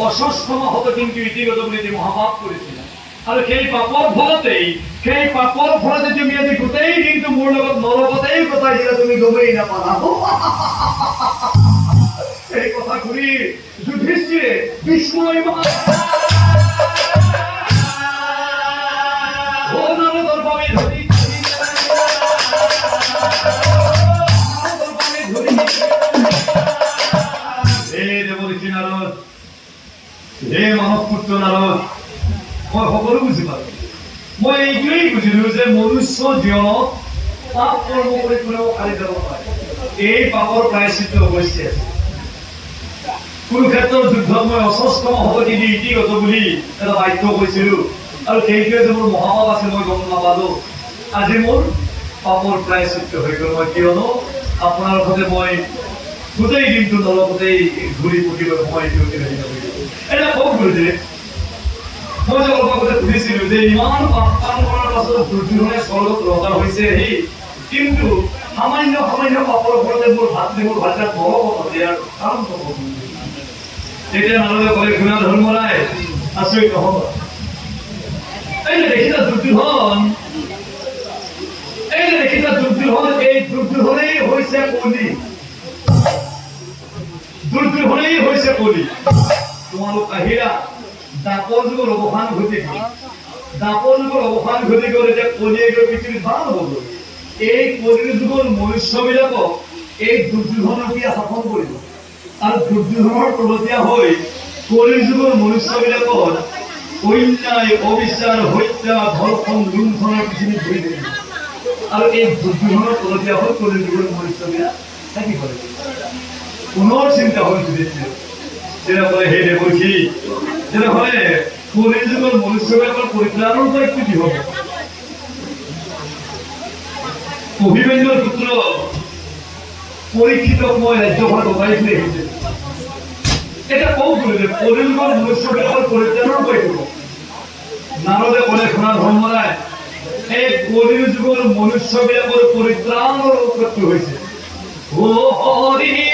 অসস্তম হত কিন্তু ইতিগত তিনি মহাপাপ করেছিলেন আৰু সেই পাপৰ ফলতেই সেই পাপৰ ফলতে তুমি আজি গোটেই দিনটো মোৰ লগত নলগতেই কটাই দিলা তুমি গমেই নাপালা এই কথা ঘূৰি যুধিষ্ঠিৰে বিস্ময় পুত্ৰ মই সকলো বুজি পালো। মই এইটোৱেই বুজিলো যে মনুষ্য জীৱনত পাপ কৰ্ম কৰি কোনেও সাৰি যাব পাৰে এই পাপৰ প্ৰায়চিত্ৰ অৱশ্যে। কুৰুক্ষেত্ৰৰ যুদ্ধত মই অস্বস্থ মহতি দি ইতিগত বুলি এটা বাক্য কৈছিলো। আৰু সেইটোৱে যে মোৰ মহাপাপ আছে, মই গম নাপালো। আজি মোৰ পাপৰ প্ৰায়চিত্ৰ হৈ গ'ল। মই কিয়নো আপোনাৰ সৈতে মই গোটেই দিনটো নৰকতেই ঘূৰি পকিলৈ সময় লাগি এটা কওক গুৰুদেৱ মই যে অলপ আগতে সুধিছিলো যে ইমান পাপ কাম কৰাৰ পাছত দুৰ্যোধনে স্বৰ্গত ৰজা হৈছে সি কিন্তু সামান্য সামান্য পাপৰ ফলতে মোৰ ভাতৃ মোৰ ভাতৃ নৰকত দিয়াৰ কাৰণ ক'ব তেতিয়া নাৰদে ক'লে ঘূৰা ধৰ্মৰাই আচৰিত নহ'ব এই যে দেখিছা দুৰ্যোধন? এই যে দেখিছা দুৰ্যোধন? এই দুৰ্যোধনেই হৈছে কলি। দুৰ্যোধনেই হৈছে কলি। তোমালোক আহিলা। দাপৰ যুগৰ অৱসান ঘটি গ'ল দাপৰ যুগৰ অৱসান ঘটি গ'ল কলিয়ে গৈ পৃথিৱীত ভালো হ'ব এই কলিৰ যুগৰ মনুষ্যবিলাকক এই দুৰ্যোধনতীয়া শাসন কৰিব আৰু দুৰ্যোধনৰ তলতীয়া হৈ কলিৰ যুগৰ মনুষ্যবিলাকৰ অন্যায় অবিচাৰ হত্যা, ধৰ্ষণ, লুণ্ঠনৰ পৃথিৱীত ঘূৰি থাকিব আৰু এই দুৰ্যোধনৰ তলতীয়া হৈ কলিৰ যুগৰ মনুষ্যবিলাক থাকিব লাগিব পুনৰ চিন্তা হৈ তুলিছিল তেনেহ'লে সেই দেৱৰ্ষী তেনেহ'লে কলিৰ যুগৰ মনুষ্যবিলাকৰ পৰিত্ৰাণৰ দায়িত্ব কি হ'ব পুত্ৰ পৰীক্ষিতক মই ৰাজ্যভাৰ লগাই থৈ আহিছিল এতিয়া কওঁ বুলিলে কলিৰ যুগৰ মনুষ্যবিলাকৰ পৰিত্ৰাণৰ দায়িত্ব নাৰদে ক'লে শুনা ধৰ্মৰাই এই কলিৰ যুগৰ মনুষ্যবিলাকৰ পৰিত্ৰাণৰ উৎপত্তি হৈছে ও হৰি